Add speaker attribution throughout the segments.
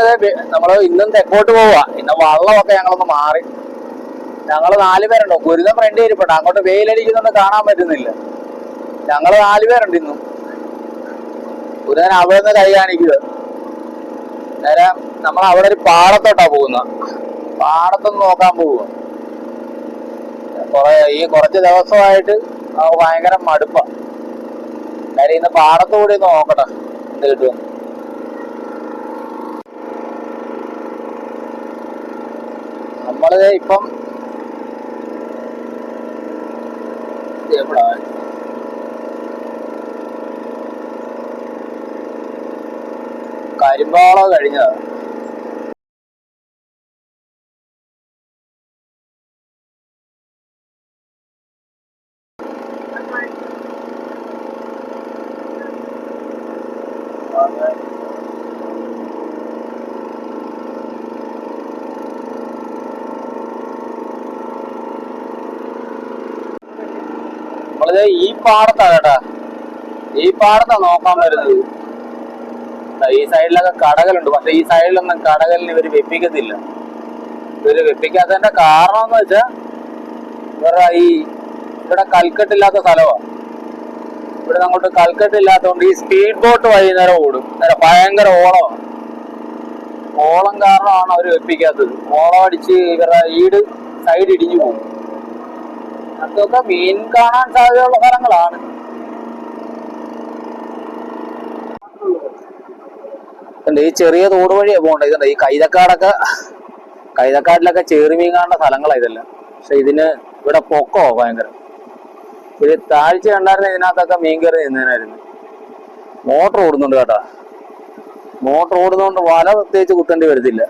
Speaker 1: ഇവിടുന്ന് നമ്മൾ ഇന്നും തെക്കോട്ട് പോവാ. ഇന്ന് വള്ളമൊക്കെ ഞങ്ങളൊന്ന് മാറി. ഞങ്ങൾ നാല് പേരുണ്ടോ ഗുരുതം ഫ്രണ്ട് ഇരിപ്പുണ്ട് അങ്ങോട്ട് വെയിലടിക്കുന്നൊന്നും കാണാൻ പറ്റുന്നില്ല. ഞങ്ങൾ നാല് പേരുണ്ട് ഇന്നും. ഗുരുതൻ അവിടെ നിന്ന് കൈ കാണിക്കുക. നേരെ നമ്മൾ അവിടെ ഒരു പാടത്തോട്ടാ പോകുന്ന. പാടത്തൊന്ന് നോക്കാൻ പോവുക കൊറേ ഈ കുറച്ച് ദിവസമായിട്ട് ഭയങ്കര മടുപ്പാ. കാര്യം ഇന്ന് പാടത്തുകൂടി നോക്കട്ടെ. എന്ത് കിട്ടുമെന്ന്. നമ്മൾ ഇപ്പം എവിടാ? കരിമ്പാള കഴിഞ്ഞതാ. നമ്മളിത് ഈ പാടത്താ കേട്ടാ. ഈ പാടത്താ നോക്കാൻ വരുന്നത്. ഈ സൈഡിലൊക്കെ കടകളുണ്ട്. പക്ഷെ ഈ സൈഡിലൊന്നും കടകലിന് ഇവർ വെപ്പിക്കത്തില്ല. ഇവർ വെപ്പിക്കാത്തതിന്റെ കാരണം എന്ന് വെച്ചാ ഇവരുടെ ഈ ഇവിടെ കൽക്കെട്ടില്ലാത്ത സ്ഥലമാ ഇവിടെ അങ്ങോട്ട് കൽക്കെട്ടില്ലാത്തതുകൊണ്ട് ഈ സ്പീഡ് ബോട്ട് വൈകുന്നേരം ഓടും. ഭയങ്കര ഓളമാണ് ഓളം കാരണമാണ് അവർ വെപ്പിക്കാത്തത്. ഓളം അടിച്ച് ഇവരുടെ ഈട് സൈഡ് ഇടിഞ്ഞു പോകും. അതൊക്കെ മീൻ കാണാൻ സാധ്യതയുള്ള സ്ഥലങ്ങളാണ്. ഈ ചെറിയ തോട് വഴിയാ പോകണ്ട ഇതുണ്ട് ഈ കൈതക്കാടൊക്കെ കൈതക്കാട്ടിലൊക്കെ ചേറുമീൻ കാണുന്ന സ്ഥലങ്ങളാ ഇതെല്ലാം. പക്ഷെ ഇതിന് ഇവിടെ പൊക്കോ ഭയങ്കര. ഒരു താഴ്ച ഉണ്ടായിരുന്ന ഇതിനകത്തൊക്കെ മീൻ കയറി നിന്നതിനായിരുന്നു. മോട്ടർ ഓടുന്നുണ്ട് കേട്ടോ. മോട്ടർ ഓടുന്നതുകൊണ്ട് വല പ്രത്യേകിച്ച് കുത്തേണ്ടി വരത്തില്ല.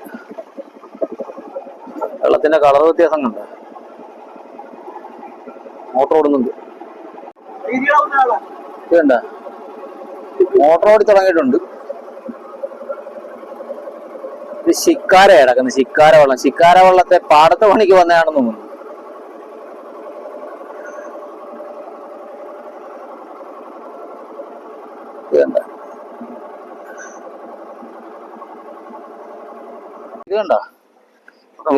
Speaker 1: വെള്ളത്തിന്റെ കളർ വ്യത്യാസം കണ്ടോ മോട്ടർ ഓടുന്നുണ്ട് ഇതെന്താ? മോട്ടർ ഓടി തുടങ്ങിയിട്ടുണ്ട്. ഇത് ശിക്കാര കിടക്കുന്നത് ശിക്കാര വെള്ളം. ശിക്കാര വെള്ളത്തെ പാടത്തെ പണിക്ക് വന്നതാണെന്ന് തോന്നുന്നു. ഇത് കണ്ടോ? ഇത് കണ്ടോ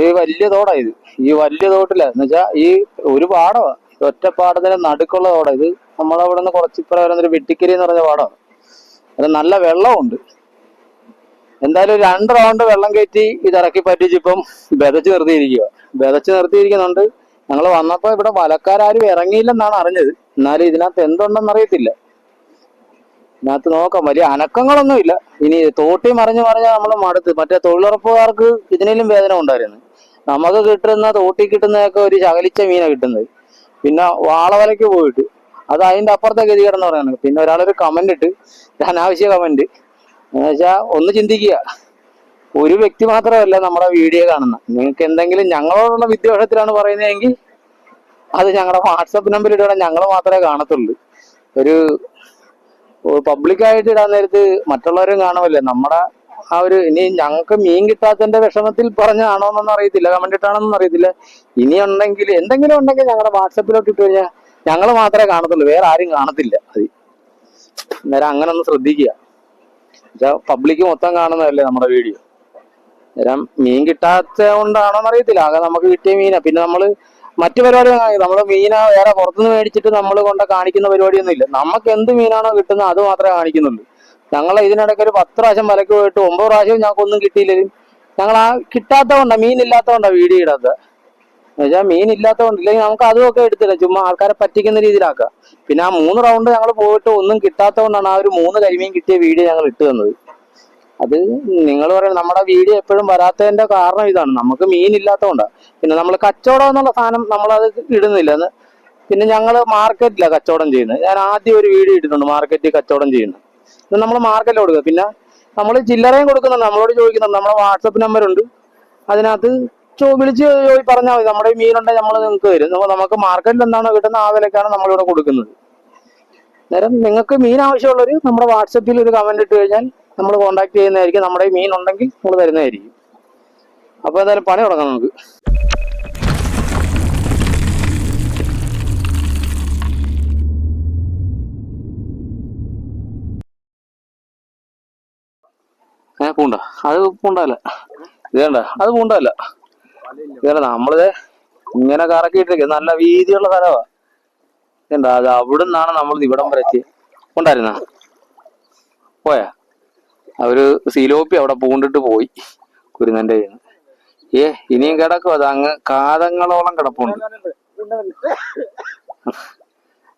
Speaker 1: ഈ വലിയ തോടാ ഇത്. ഈ വലിയ തോട്ടില്ല എന്ന് വെച്ചാ ഈ ഒരു പാടമാ ഇത് ഒറ്റ പാടത്തിന് നടുക്കുള്ള പാടം ഇത് നമ്മളവിടെ നിന്ന് കുറച്ചിപ്പുറം വരുന്നൊരു വെട്ടിക്കരി എന്ന് പറഞ്ഞ പാടമാണ് അത് നല്ല വെള്ളമുണ്ട് എന്തായാലും ഒരു രണ്ട് റൗണ്ട് വെള്ളം കയറ്റി ഇത് ഇറക്കി പറ്റിച്ചിപ്പം വിതച്ച് നിർത്തിയിരിക്കുക വിതച്ച് നിർത്തിയിരിക്കുന്നുണ്ട്. ഞങ്ങൾ വന്നപ്പോ ഇവിടെ വലക്കാരും ഇറങ്ങിയില്ലെന്നാണ് അറിഞ്ഞത്. എന്നാലും ഇതിനകത്ത് എന്തുണ്ടെന്ന് അറിയത്തില്ല. ഇതിനകത്ത് നോക്കാം. വലിയ അനക്കങ്ങളൊന്നുമില്ല ഇനി തോട്ടി മറിഞ്ഞ് മറിഞ്ഞാൽ നമ്മൾ മടുത്ത്. മറ്റേ തൊഴിലുറപ്പുകാർക്ക് ഇതിനേലും വേദന ഉണ്ടായിരുന്നു. നമുക്ക് കിട്ടുന്ന തോട്ടി കിട്ടുന്നതൊക്കെ ഒരു ശകലിച്ച മീനാണ് കിട്ടുന്നത്. പിന്നെ വാളവലയ്ക്ക് പോയിട്ട് അത് അതിന്റെ അപ്പുറത്തെ ഗതികേടെന്ന് പറയുന്നത്. പിന്നെ ഒരാളൊരു കമന്റ് ഇട്ട് അനാവശ്യ കമന്റ് എന്നുവെച്ചാൽ ഒന്ന് ചിന്തിക്കുക. ഒരു വ്യക്തി മാത്രമല്ല നമ്മുടെ വീഡിയോ കാണുന്ന. നിങ്ങൾക്ക് എന്തെങ്കിലും ഞങ്ങളോടുള്ള വിദ്വേഷത്തിലാണ് പറയുന്നതെങ്കിൽ അത് ഞങ്ങളുടെ വാട്സപ്പ് നമ്പർ ഇടുകയാണെ ഞങ്ങൾ മാത്രമേ കാണത്തുള്ളൂ. ഒരു പബ്ലിക്കായിട്ട് ഇടാൻ നേരത്ത് മറ്റുള്ളവരും കാണുമല്ലേ? നമ്മുടെ ആ ഒരു ഇനി ഞങ്ങൾക്ക് മീൻ കിട്ടാത്തതിന്റെ വിഷമത്തിൽ പറഞ്ഞാണോ എന്നൊന്നും അറിയത്തില്ല. കമന്റ് അറിയത്തില്ല. ഇനി ഉണ്ടെങ്കിൽ എന്തെങ്കിലും ഉണ്ടെങ്കിൽ ഞങ്ങളുടെ വാട്സപ്പിലോട്ട് ഇട്ട് കഴിഞ്ഞാൽ ഞങ്ങൾ മാത്രമേ കാണത്തുള്ളൂ. വേറെ ആരും കാണത്തില്ല. അത് നേരെ അങ്ങനെ ഒന്ന് ശ്രദ്ധിക്കുക. പബ്ലിക് മൊത്തം കാണുന്നതല്ലേ നമ്മുടെ വീഡിയോ? നേരം മീൻ കിട്ടാത്ത കൊണ്ടാണോന്ന് അറിയത്തില്ല. ആകെ നമുക്ക് കിട്ടിയ മീനാ. പിന്നെ നമ്മൾ മറ്റു പരിപാടി നമ്മൾ മീന വേറെ പുറത്തുനിന്ന് മേടിച്ചിട്ട് നമ്മൾ കൊണ്ട കാണിക്കുന്ന പരിപാടിയൊന്നും ഇല്ല നമുക്ക് എന്ത് മീനാണോ കിട്ടുന്നത് അത് മാത്രമേ കാണിക്കുന്നുള്ളൂ. ഞങ്ങൾ ഇതിനിടയ്ക്ക് ഒരു പത്ത് പ്രാവശ്യം വലക്ക് പോയിട്ട് ഒമ്പത് പ്രാവശ്യം ഞങ്ങൾക്ക് ഒന്നും കിട്ടിയില്ല. ഞങ്ങൾ ആ കിട്ടാത്തതുകൊണ്ടാ മീൻ ഇല്ലാത്തതുകൊണ്ടാ വീഡിയോ ഇടാത്തത് എന്നുവെച്ചാൽ മീൻ ഇല്ലാത്തതുകൊണ്ട് ഇല്ലെങ്കിൽ നമുക്ക് അതുമൊക്കെ എടുത്തില്ല. ചുമ്മാ ആൾക്കാരെ പറ്റിക്കുന്ന രീതിയിലാക്കുക പിന്നെ ആ മൂന്ന് റൗണ്ട് ഞങ്ങൾ പോയിട്ട് ഒന്നും കിട്ടാത്തതുകൊണ്ടാണ് ആ ഒരു മൂന്ന് കരിമീൻ കിട്ടിയ വീഡിയോ ഞങ്ങൾ ഇട്ട് തന്നത്. അത് നിങ്ങൾ പറയുന്നത് നമ്മുടെ വീഡിയോ എപ്പോഴും വരാത്തതിന്റെ കാരണം ഇതാണ്. നമുക്ക് മീൻ ഇല്ലാത്തതുകൊണ്ടാണ് പിന്നെ നമ്മൾ കച്ചവടം എന്നുള്ള സാധനം നമ്മളത് ഇടുന്നില്ല. പിന്നെ ഞങ്ങൾ മാർക്കറ്റിലാണ് കച്ചവടം ചെയ്യുന്നത്. ഞാൻ ആദ്യം ഒരു വീഡിയോ ഇട്ടിട്ടുണ്ട് മാർക്കറ്റിൽ കച്ചവടം ചെയ്യുന്നത്. ഇത് നമ്മൾ മാർക്കറ്റിൽ കൊടുക്കുക. പിന്നെ നമ്മൾ ചില്ലറയും കൊടുക്കുന്നുണ്ട്. നമ്മളോട് ചോദിക്കുന്നുണ്ട്. നമ്മളെ വാട്സപ്പ് നമ്പർ ഉണ്ട്. അതിനകത്ത് ചോ വിളിച്ച് ചോദി പറഞ്ഞാൽ മതി. നമ്മുടെ മീനുണ്ടെങ്കിൽ നമ്മൾ നിങ്ങൾക്ക് തരും. നമ്മൾ നമുക്ക് മാർക്കറ്റിൽ എന്താണോ കിട്ടുന്ന ആ വിലക്കാണ് നമ്മളിവിടെ കൊടുക്കുന്നത്. നേരം നിങ്ങൾക്ക് മീൻ ആവശ്യമുള്ളവർ നമ്മുടെ വാട്സപ്പിൽ ഒരു കമന്റ് ഇട്ട് കഴിഞ്ഞാൽ നമ്മൾ കോൺടാക്ട് ചെയ്യുന്നതായിരിക്കും. നമ്മുടെ മീൻ ഉണ്ടെങ്കിൽ നമ്മൾ തരുന്നതായിരിക്കും. അപ്പോൾ എന്തായാലും പണി തുടങ്ങാം നമുക്ക്. പൂണ്ട. അത് പൂണ്ടല്ല. ഇത് വേണ്ട അത് പൂണ്ടല്ല. ഇതേണ്ട നമ്മളിത് ഇങ്ങനെ കറക്കിയിട്ടിരിക്കുക നല്ല വീതിയുള്ള സ്ഥലമാ ഇതേണ്ട അത് അവിടെ നിന്നാണ് നമ്മൾ ഇവിടം വരെ എത്തി ഉണ്ടായിരുന്ന? പോയാ? അവർ സിലോപ്പി അവിടെ പൂണ്ടിട്ട് പോയി കുരുന്നന്റെ കയ്യിൽ ഏ ഇനിയും കിടക്കും അത് അങ്ങ് കാതങ്ങളോളം കിടപ്പുണ്ട്.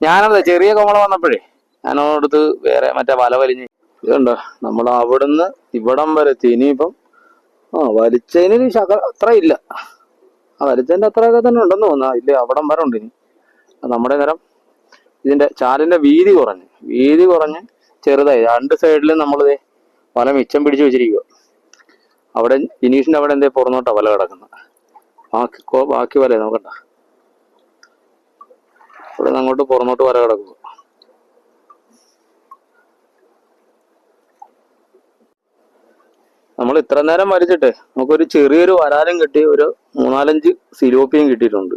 Speaker 1: ഞാനത് ചെറിയ കോമള വന്നപ്പോഴേ ഞാനോടത്ത് വേറെ മറ്റേ വല വലിഞ്ഞ് ഇതുണ്ടോ? നമ്മൾ അവിടുന്ന് ഇവിടം വരെ എത്തി. ഇനിയിപ്പം ആ വലിച്ചതിന് ശക അത്ര ഇല്ല. ആ വലിച്ചതിന്റെ അത്രയൊക്കെ തന്നെ ഉണ്ടെന്ന് തോന്നുന്നു. ഇല്ല അവിടം വരെ ഉണ്ട് ഇനി. നമ്മുടെ നേരം ഇതിന്റെ ചാലിന്റെ വീതി കുറഞ്ഞ്. വീതി കുറഞ്ഞ് ചെറുതായി. രണ്ട് സൈഡിലും നമ്മളിത് വല മിച്ചം പിടിച്ചു വെച്ചിരിക്കുക അവിടെ ഇനീഷിന്റെ അവിടെ എന്തേ പുറന്നോട്ടാ വല കിടക്കുന്നത്. ബാക്കി ബാക്കി വല നോക്കണ്ട. ഇവിടെ അങ്ങോട്ട് പുറന്നോട്ട് വല കിടക്കുക നമ്മൾ ഇത്ര നേരം വരച്ചിട്ട് നമുക്കൊരു ചെറിയൊരു വരാലും കിട്ടി ഒരു മൂന്നാലഞ്ച് സിലോപ്പിയും കിട്ടിയിട്ടുണ്ട്.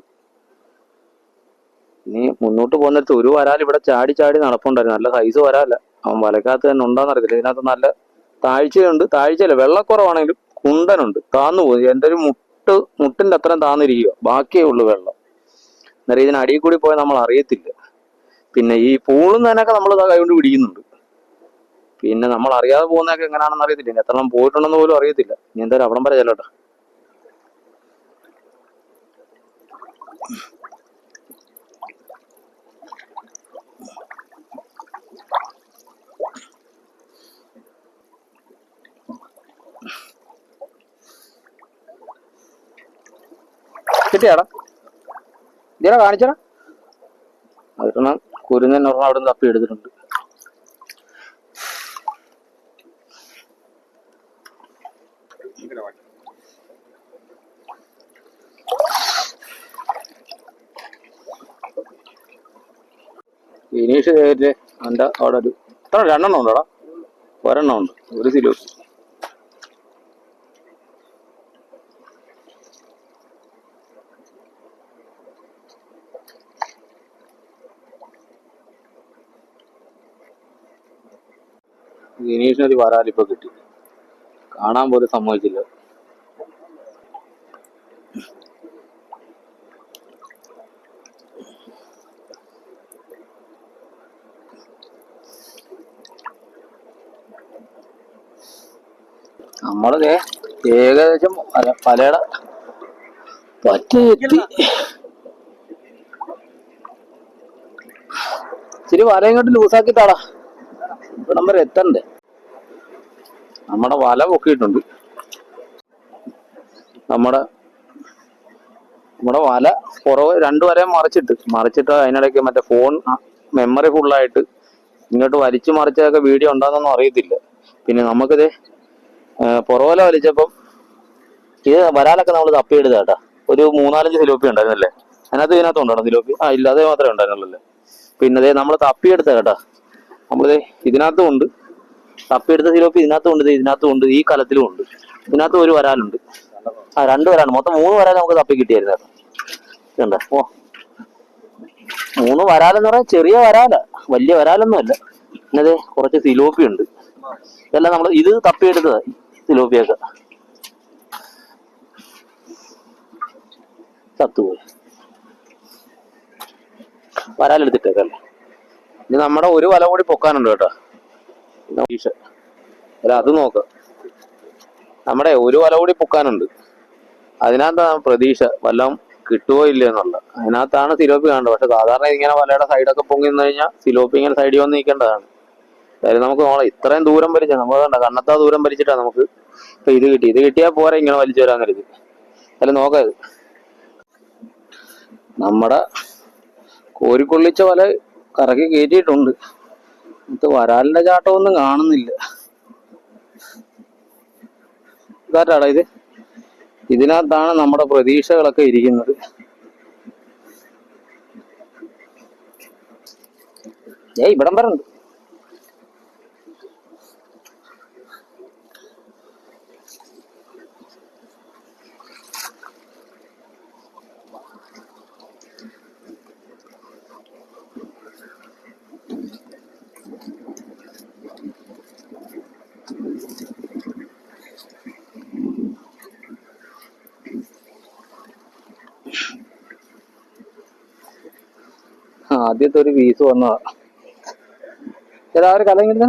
Speaker 1: ഇനി മുന്നോട്ട് പോകുന്നിടത്ത് ഒരു വരാൽ ഇവിടെ ചാടി ചാടി നടപ്പുണ്ടായിരുന്നു. നല്ല സൈസ് വരാല്ല. അവൻ വലക്കകത്ത് തന്നെ ഉണ്ടോന്ന് അറിയത്തില്ല. ഇതിനകത്ത് നല്ല താഴ്ചയുണ്ട്. താഴ്ചയല്ല വെള്ളക്കുറവാണെങ്കിലും കുണ്ടനുണ്ട്. താന്നു പോകും എന്റെ ഒരു മുട്ട് മുട്ടിന്റെ അത്രയും താന്നിരിക്കുക. ബാക്കിയേ ഉള്ളൂ വെള്ളം. അന്നേരം ഇതിന് അടിയിൽ കൂടി പോയാൽ നമ്മൾ അറിയത്തില്ല. പിന്നെ ഈ പൂളുന്നതിനൊക്കെ നമ്മൾ കൈകൊണ്ട് പിടിക്കുന്നുണ്ട്. പിന്നെ നമ്മൾ അറിയാതെ പോകുന്നതൊക്കെ എങ്ങനെയാണെന്ന് അറിയത്തില്ല. എത്ര എണ്ണം പോയിട്ടുണ്ടെന്ന് പോലും അറിയത്തില്ല. ഇനി എന്തായാലും അവിടം വരെ ചെല്ലട്ടെ. കിട്ടിയാടാ. ഇതാ കാണിച്ചടാ. അതൊരെണ്ണം കുരുന്നൻ അവിടെ നിന്ന് തപ്പി എടുത്തിട്ടുണ്ട്. വിനീഷ് കയറിട്ട് എന്റെ അവിടെ ഒരു ഇത്ര രണ്ടെണ്ണം ഉണ്ടോടാ? ഒരെണ്ണം ഉണ്ട്. ഒരു കിലോ. വിനീഷിനൊരു വരാലിപ്പോ കിട്ടി. കാണാൻ പോലും സമ്മതിച്ചില്ല. നമ്മളത് ഏകദേശം പലയിട പറ്റി ഇച്ചിരി വല ഇങ്ങോട്ട് ലൂസാക്കി താടാ എത്തണ്ടേ? നമ്മുടെ വല പൊക്കിയിട്ടുണ്ട്. നമ്മുടെ നമ്മുടെ വല പുറവ് രണ്ടു വരെ മറിച്ചിട്ട് മറിച്ചിട്ട് അതിനിടയ്ക്ക് മറ്റേ ഫോൺ മെമ്മറി ഫുള്ളായിട്ട് ഇങ്ങോട്ട് വലിച്ചു മറിച്ചതൊക്കെ വീഡിയോ ഉണ്ടാകുന്നൊന്നും അറിയത്തില്ല. പിന്നെ നമുക്കിത് പുറവല വലിച്ചപ്പം ഇത് വരാലൊക്കെ നമ്മൾ തപ്പി കേട്ടാ. ഒരു മൂന്നാലഞ്ച് സിലോപ്പി ഉണ്ടായിരുന്നല്ലേ? അതിനകത്ത് ഇതിനകത്ത് ഉണ്ടായിരുന്നു സിലോപ്പി? ആ ഇല്ല അതേ മാത്രമേ ഉണ്ടായിരുന്നുള്ളൂ പിന്നെ നമ്മൾ തപ്പിയെടുത്ത കേട്ടാ. നമ്മളിത് ഇതിനകത്തും ഉണ്ട്. തപ്പിയെടുത്ത സിലോപ്പി ഇതിനകത്തും ഉണ്ട് ഇതിനകത്തും ഉണ്ട് ഈ കലത്തിലും ഉണ്ട്. ഇതിനകത്ത് ഒരു വരാലുണ്ട്. ആ രണ്ട് വരാണ് മൊത്തം മൂന്ന് വരാൽ നമുക്ക് തപ്പി കിട്ടിയായിരുന്നു കേട്ടോ. ഓ. മൂന്ന് വരാലെന്ന് പറഞ്ഞാൽ ചെറിയ വരാല. വലിയ വരാലൊന്നും അല്ല പിന്നെ കുറച്ച് സിലോപ്പി ഉണ്ട്. ഇതെല്ലാം നമ്മൾ ഇത് തപ്പിയെടുത്തതാ സിലോപ്പിയൊക്കെ. ചത്തുപോയി. വരാലെടുത്തിട്ടേക്കല്ലേ? ഇനി നമ്മുടെ ഒരു വല കൂടി പൊക്കാനുണ്ട് കേട്ടോ. അല്ല അത് നോക്ക. നമ്മുടെ ഒരു വല കൂടി പൊക്കാനുണ്ട്. അതിനകത്താണ് പ്രതീക്ഷ വല്ലതും കിട്ടുവോ ഇല്ല എന്നുള്ള. അതിനകത്താണ് സിലോപ്പി കാണേണ്ടത്. പക്ഷെ സാധാരണ ഇങ്ങനെ വലയുടെ സൈഡൊക്കെ പൊങ്ങി നിന്ന് കഴിഞ്ഞാൽ സിലോപ്പി ഇങ്ങനെ സൈഡിൽ വന്ന് നിൽക്കേണ്ടതാണ്. അതായത് നമുക്ക് നോളെ. ഇത്രയും ദൂരം ഭരിച്ച നമ്മൾ കണ്ട കണ്ണത്താ ദൂരം ഭരിച്ചിട്ടാ നമുക്ക് ഇപ്പൊ ഇത് കിട്ടി. ഇത് കിട്ടിയാൽ പോരെ ഇങ്ങനെ വലിച്ചു വരാൻ കരുതി. അല്ല നോക്കരുത് നമ്മുടെ കോരിക്കൊള്ളിച്ച വല കറക്കി കയറ്റിയിട്ടുണ്ട്. ഇത് വരാലിന്റെ ചാട്ടമൊന്നും കാണുന്നില്ല. ഇതാരാടാ ഇത്? ഇതിനകത്താണ് നമ്മുടെ പ്രതീക്ഷകളൊക്കെ ഇരിക്കുന്നത്. ഏയ് ഇവിടം വരെ ഉണ്ട് ആദ്യത്തെ ഒരു വീസ് വന്നതാ. ചേട്ടാ ആ ഒരു കലങ്ങില്ല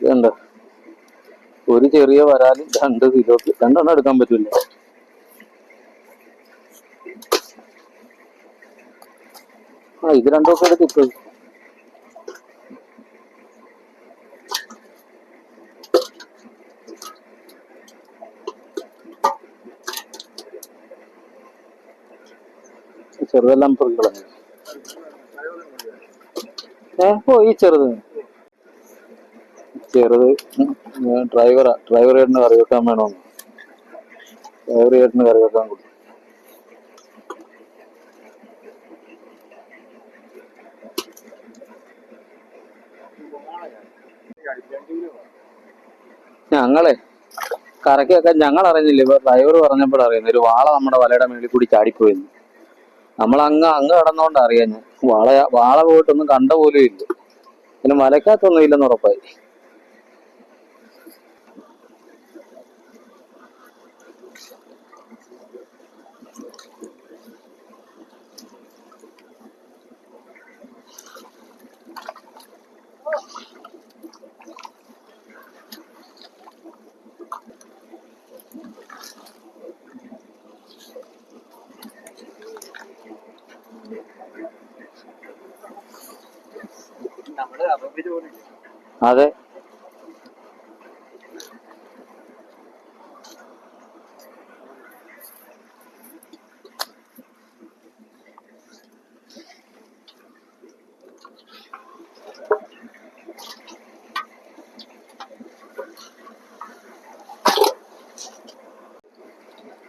Speaker 1: ഇതുണ്ട്. ഒരു ചെറിയ വരാൽ രണ്ട് കിലോ രണ്ടെണ്ണം എടുക്കാൻ പറ്റില്ല ഇത് രണ്ടു ദിവസം എടുത്തിട്ടു ചെറുതെല്ലാം പൊറുക്കളഞ്ഞു ഏ ഓ ഈ ചെറുത്. ചെറുത് ഡ്രൈവറാ. ഡ്രൈവർ ചേട്ടന് കറി വെക്കാൻ വേണമെന്ന് ഡ്രൈവർ ചേട്ടന് കറി വെക്കാൻ കൊടുത്തു. ഞങ്ങളെ കറക്കൊക്കെ ഞങ്ങൾ അറിഞ്ഞില്ല? ഇപ്പൊ ഡ്രൈവർ പറഞ്ഞപ്പോൾ അറിയുന്നു ഒരു വാള നമ്മുടെ വലയുടെ മേളിൽ കൂടി ചാടിപ്പോയിരുന്നു നമ്മൾ അങ്ങ് അങ്ങ് കിടന്നോണ്ട് അറിയാൻ വാള വാള പോയിട്ടൊന്നും കണ്ട പോലും ഇല്ല. പിന്നെ മലക്കകത്തൊന്നും ഇല്ലെന്ന് ഉറപ്പായി. അതെ.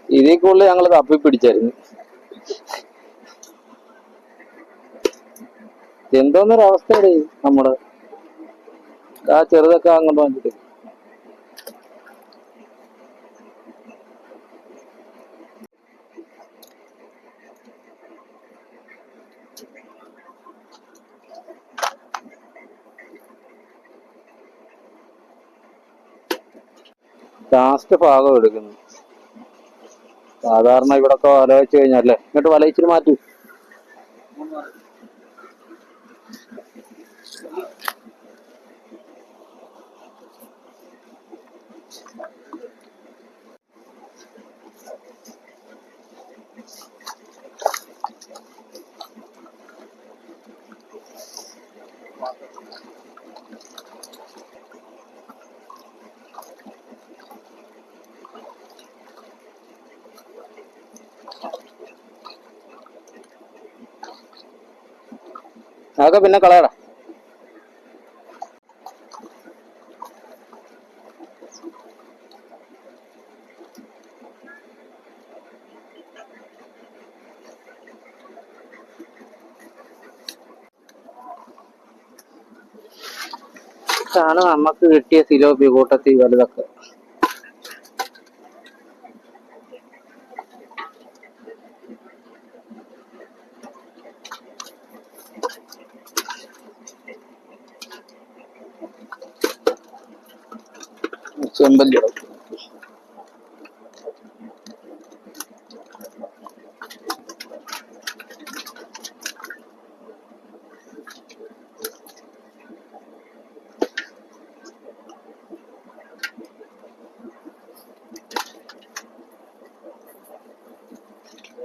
Speaker 1: ഇതിൽ കൂടുതൽ ഞങ്ങൾ തപ്പി പിടിച്ചായിരുന്നു. എന്തോന്നൊരു നമ്മൾ ആ ചെറുതൊക്കെ അങ്ങോട്ട് വാങ്ങിട്ട് ലാസ്റ്റ് ഭാഗം എടുക്കുന്നു. സാധാരണ ഇവിടൊക്കെ ഒക്കെ വെച്ച് കഴിഞ്ഞാലേ ഇങ്ങോട്ട് വലയിച്ചിട്ട് മാറ്റി. അതൊക്കെ പിന്നെ കളയടാ ഇതാണ് നമുക്ക് കിട്ടിയ സിലോപ്പി കൂട്ടത്തിൽ വലുതൊക്കെ. 안
Speaker 2: 걸려.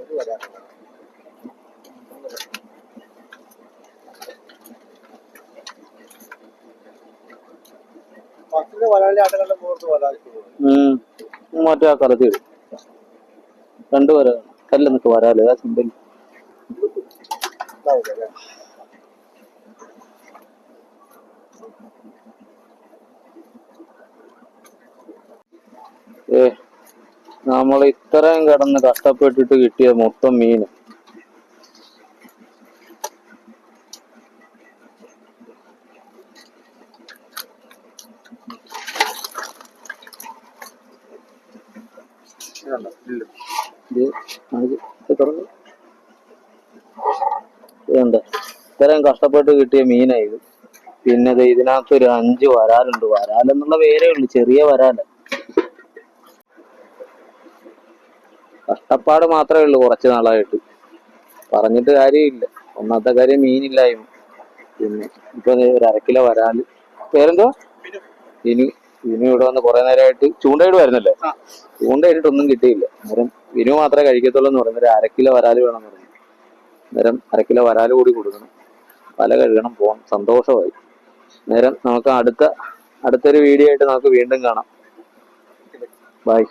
Speaker 2: Gracias. വരാളി ആട്ടങ്ങളുടെ മുഖത്ത് വരാതിരിക്കും
Speaker 1: ഉം. മറ്റേ ആ കറുതി രണ്ടു വര കല്ല് നിൽക്ക് വരാൽ ആ ചെമ്പല്ലി ഏ നമ്മൾ ഇത്രയും കിടന്ന് കഷ്ടപ്പെട്ടിട്ട് കിട്ടിയ മൊത്തം മീന് ഇത് കാണിച്ച് ഇത് തുറന്ന്. ഇതുണ്ട് ഇത്രയും കഷ്ടപ്പെട്ട് കിട്ടിയ മീനാ ഇത്. പിന്നെ ഇതിനകത്ത് ഒരു അഞ്ച് വരാലുണ്ട്. വരാലെന്നുള്ള പേരേ ഉള്ളൂ. ചെറിയ വരാല. കഷ്ടപ്പാട് മാത്രമേ ഉള്ളൂ കുറച്ച് നാളായിട്ട്. പറഞ്ഞിട്ട് കാര്യമില്ല. ഒന്നാമത്തെ കാര്യം മീനില്ലായ്മ. പിന്നെ ഇപ്പൊ ഒരു അരക്കിലോ വരാൽ. പേരെന്തോ ഇനി ഇനി ഇവിടെ വന്ന് കുറെ നേരമായിട്ട് ചൂണ്ടയിട്ട് വരുന്നല്ലേ? ചൂണ്ടയിട്ടൊന്നും കിട്ടിയില്ല. അന്നേരം വിനു മാത്രമേ കഴിക്കത്തുള്ളൂ എന്ന് പറഞ്ഞു. ഒരു അരക്കിലോ വരാൽ വേണം പറഞ്ഞു. അന്നേരം അരക്കിലോ വരാൽ കൂടി കൊടുക്കണം. പല കഴുകണം പോകണം സന്തോഷമായി. നേരം നമുക്ക് അടുത്ത അടുത്തൊരു വീഡിയോ ആയിട്ട് നമുക്ക് വീണ്ടും കാണാം. ബൈ